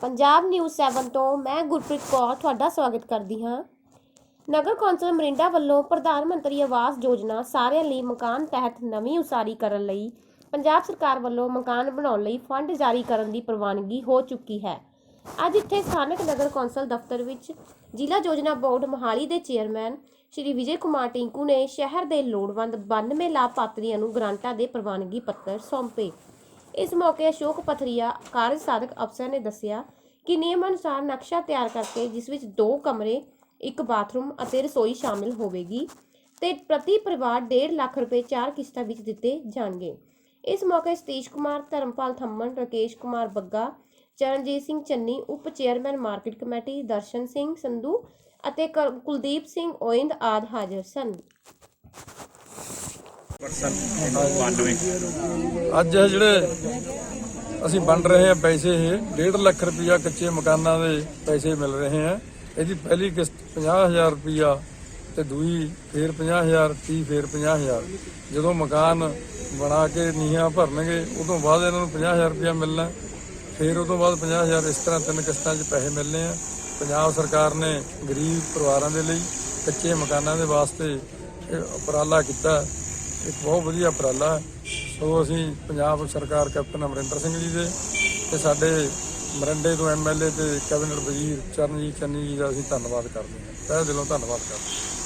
Punjab news 7 ਤੋਂ ਮੈਂ ਗੁਰਪ੍ਰੀਤ ਕੌਰ ਤੁਹਾਡਾ ਸਵਾਗਤ ਕਰਦੀ ਹਾਂ। ਨਗਰ ਕੌਂਸਲ ਮਰਿੰਡਾ ਵੱਲੋਂ ਪ੍ਰਧਾਨ ਮੰਤਰੀ ਆਵਾਸ ਯੋਜਨਾ ਸਾਰਿਆਂ ਲਈ ਮਕਾਨ ਤਹਿਤ ਨਵੀਂ ਉਸਾਰੀ ਕਰਨ ਲਈ ਪੰਜਾਬ ਸਰਕਾਰ ਵੱਲੋਂ ਮਕਾਨ ਬਣਾਉਣ ਲਈ ਫੰਡ ਜਾਰੀ ਕਰਨ ਦੀ ਪ੍ਰਵਾਨਗੀ ਹੋ ਚੁੱਕੀ ਹੈ। ਅੱਜ ਇੱਥੇ ਸਥਾਨਕ ਨਗਰ ਕੌਂਸਲ ਦਫ਼ਤਰ ਵਿੱਚ ਜ਼ਿਲ੍ਹਾ ਯੋਜਨਾ ਬੋਰਡ ਮੋਹਾਲੀ ਦੇ ਚੇਅਰਮੈਨ ਸ਼੍ਰੀ ਵਿਜੇ ਕੁਮਾਰ ਟਿੰਕੂ ਨੇ ਸ਼ਹਿਰ ਦੇ ਲੋੜਵੰਦ 92 ਲਾਭਪਾਤਰੀਆਂ ਨੂੰ ਗ੍ਰਾਂਟਾਂ ਦੇ ਪ੍ਰਵਾਨਗੀ ਪੱਤਰ ਸੌਂਪੇ। ਇਸ ਮੌਕੇ ਅਸ਼ੋਕ ਪਥਰੀਆ, ਕਾਰਜ ਸਾਧਕ ਅਫਸਰ ਨੇ ਦੱਸਿਆ ਕਿ ਨਿਯਮ ਅਨੁਸਾਰ ਨਕਸ਼ਾ ਤਿਆਰ ਕਰਕੇ ਜਿਸ ਵਿੱਚ ਦੋ ਕਮਰੇ, ਇੱਕ ਬਾਥਰੂਮ ਅਤੇ ਰਸੋਈ ਸ਼ਾਮਿਲ ਹੋਵੇਗੀ ਤੇ ਪ੍ਰਤੀ ਪਰਿਵਾਰ 1.5 ਲੱਖ ਰੁਪਏ ਚਾਰ ਕਿਸ਼ਤਾਂ ਵਿੱਚ ਦਿੱਤੇ ਜਾਣਗੇ। ਇਸ ਮੌਕੇ ਸਤੀਸ਼ ਕੁਮਾਰ, ਧਰਮਪਾਲ ਥੰਮਣ, ਰਕੇਸ਼ ਕੁਮਾਰ ਬੱਗਾ, ਚਰਨਜੀਤ ਸਿੰਘ ਚੰਨੀ, ਉਪ chairman market committee, Darshan Singh Sandhu ਅਤੇ ਕ- ਕੁਲਦੀਪ ਸਿੰਘ ਓਇੰਦ ਆਦ ਹਾਜ਼ਰ ਸਨ। ਅੱਜ ਇਹ ਜਿਹੜੇ ਅਸੀਂ ਵੰਡ ਰਹੇ ਆ ਪੈਸੇ, ਇਹ 1.5 ਲੱਖ ਰੁਪਇਆ ਕੱਚੇ ਮਕਾਨਾਂ ਦੇ ਪੈਸੇ ਮਿਲ ਰਹੇ ਆ ਇਹਦੀ ਪਹਿਲੀ ਕਿਸ਼ਤ 50000 ਰੁਪਇਆ ਤੇ ਦੂਈ ਫੇਰ 50000 ਤੀ ਫੇਰ 50000 ਜਦੋਂ ਮਕਾਨ ਬਣਾ ਕੇ ਨੀਹਾਂ ਭਰਨਗੇ, ਉਦੋਂ ਬਾਅਦ ਇਹਨਾਂ ਨੂੰ 50000 ਰੁਪਇਆ ਮਿਲਣਾ। ਫੇਰ ਉਦੋਂ ਬਾਅਦ 50000 ਇਸ ਤਰ੍ਹਾਂ ਤਿੰਨ ਕਿਸ਼ਤਾਂ 'ਚ ਪੈਸੇ ਮਿਲਨੇ ਆ। ਪੰਜਾਬ ਸਰਕਾਰ ਨੇ ਗਰੀਬ ਪਰਿਵਾਰਾਂ ਦੇ ਲਈ ਕੱਚੇ ਮਕਾਨਾਂ ਦੇ ਵਾਸਤੇ ਇਹ ਉਪਰਾਲਾ ਕੀਤਾ। ਇੱਕ ਬਹੁਤ ਵਧੀਆ ਉਪਰਾਲਾ ਹੈ। ਸੋ ਅਸੀਂ ਪੰਜਾਬ ਸਰਕਾਰ ਕੈਪਟਨ ਅਮਰਿੰਦਰ ਸਿੰਘ ਜੀ ਦੇ ਤੇ ਸਾਡੇ ਮਰੰਡੇ ਤੋਂ ਐਮਐਲਏ ਤੇ ਕੈਬਨਿਟ ਵਜ਼ੀਰ ਚਰਨਜੀਤ ਚੰਨੀ ਜੀ ਦਾ ਅਸੀਂ ਧੰਨਵਾਦ ਕਰਦੇ ਹਾਂ ਤਹਿ ਦਿਲੋਂ ਧੰਨਵਾਦ ਕਰਦੇ ਹਾਂ